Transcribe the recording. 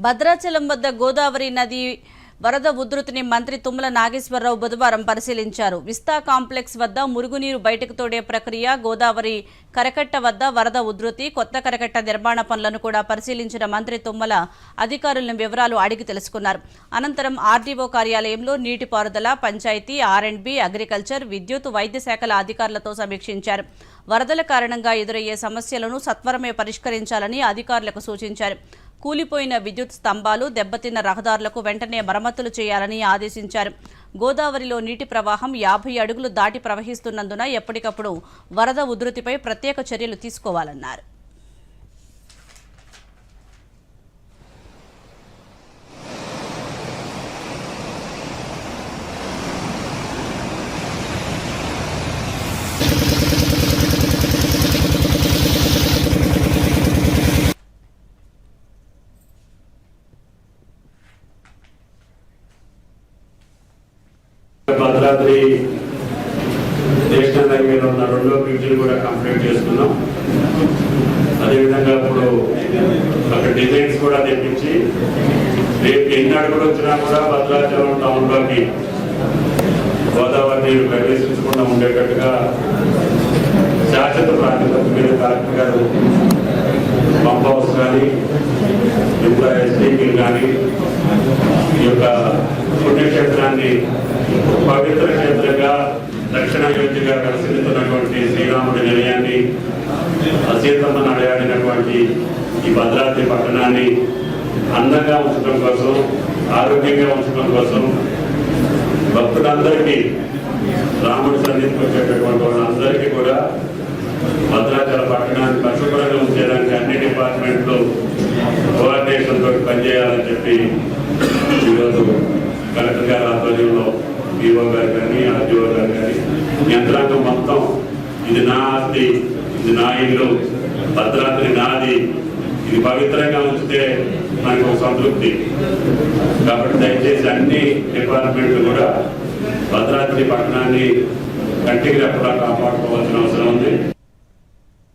భద్రాచలం వద్ద గోదావరి నది వరద ఉధృతిని మంత్రి తుమ్మల నాగేశ్వరరావు బుధవారం పరిశీలించారు. విస్తా కాంప్లెక్స్ వద్ద మురుగునీరు బయటకు తోడే ప్రక్రియ గోదావరి కరకట్ట వద్ద వరద ఉధృతి కొత్త కరకట్ట నిర్మాణ పనులను కూడా పరిశీలించిన మంత్రి తుమ్మల అధికారులను వివరాలు అడిగి తెలుసుకున్నారు. అనంతరం ఆర్డీఓ కార్యాలయంలో నీటిపారుదల పంచాయతీ ఆర్ అగ్రికల్చర్ విద్యుత్ వైద్య శాఖల అధికారులతో సమీక్షించారు. వరదల కారణంగా ఎదురయ్యే సమస్యలను సత్వరమే పరిష్కరించాలని అధికారులకు సూచించారు. కూలిపోయిన విద్యుత్ స్తంభాలు దెబ్బతిన్న రహదారులకు వెంటనే మరమ్మతులు చేయాలని ఆదేశించారు. గోదావరిలో నీటి ప్రవాహం యాభై అడుగులు దాటి ప్రవహిస్తున్నందున ఎప్పటికప్పుడు వరద ఉధృతిపై ప్రత్యేక చర్యలు తీసుకోవాలన్నారు. భద్రాద్రి నేషనల్ హైవే ఉన్న రెండో బ్రిడ్జిలు కూడా కంప్లీట్ చేసుకున్నాం. అదేవిధంగా ఇప్పుడు అక్కడ డిజైన్స్ కూడా తెప్పించి రేపు ఎన్ని అడుగులు వచ్చినా కూడా భద్రాచలం టౌన్లోకి గోదావరి నీరు ప్రవేశించకుండా ఉండేటట్టుగా శాశ్వత ప్రాతిపదిక మీద కలెక్టర్ గారు పంప్ హౌస్ కానీ ఇంకా ఎస్టీపీలు కానీ యొక్క పుణ్యక్షేత్రాన్ని పవిత్ర క్షేత్రంగా దక్షిణ అయోధ్యగా పరిశీలిస్తున్నటువంటి శ్రీరాముడి నిలయాన్ని అసీతమ్మ నడయాడినటువంటి ఈ భద్రాద్రి పట్టణాన్ని అందంగా ఉంచడం కోసం ఆరోగ్యంగా ఉంచడం కోసం భక్తులందరికీ రాముడి సన్నిధికి వచ్చేటటువంటి వాళ్ళందరికీ కూడా భద్రాచల పట్టణాన్ని పరిశుభ్రంగా ఉంచేదానికి అన్ని డిపార్ట్మెంట్లు కోఆర్డినేషన్ తోటి పనిచేయాలని చెప్పి ఈరోజు కలెక్టర్ గారి ఆధ్వర్యంలో ఈఓ గారు కానీ ఆర్టీఓ గారు కానీ యంత్రాంగం మొత్తం ఇది నా ఆస్తి ఇది నా ఇల్లు భద్రాద్రి నాది. ఇది పవిత్రంగా ఉంచితే మనకు ఒక సంతృప్తి. కాబట్టి దయచేసి అన్ని డిపార్ట్మెంట్లు కూడా భద్రాద్రి పట్టణాన్ని కంటికి రెప్పలా కాపాడుకోవాల్సిన అవసరం ఉంది.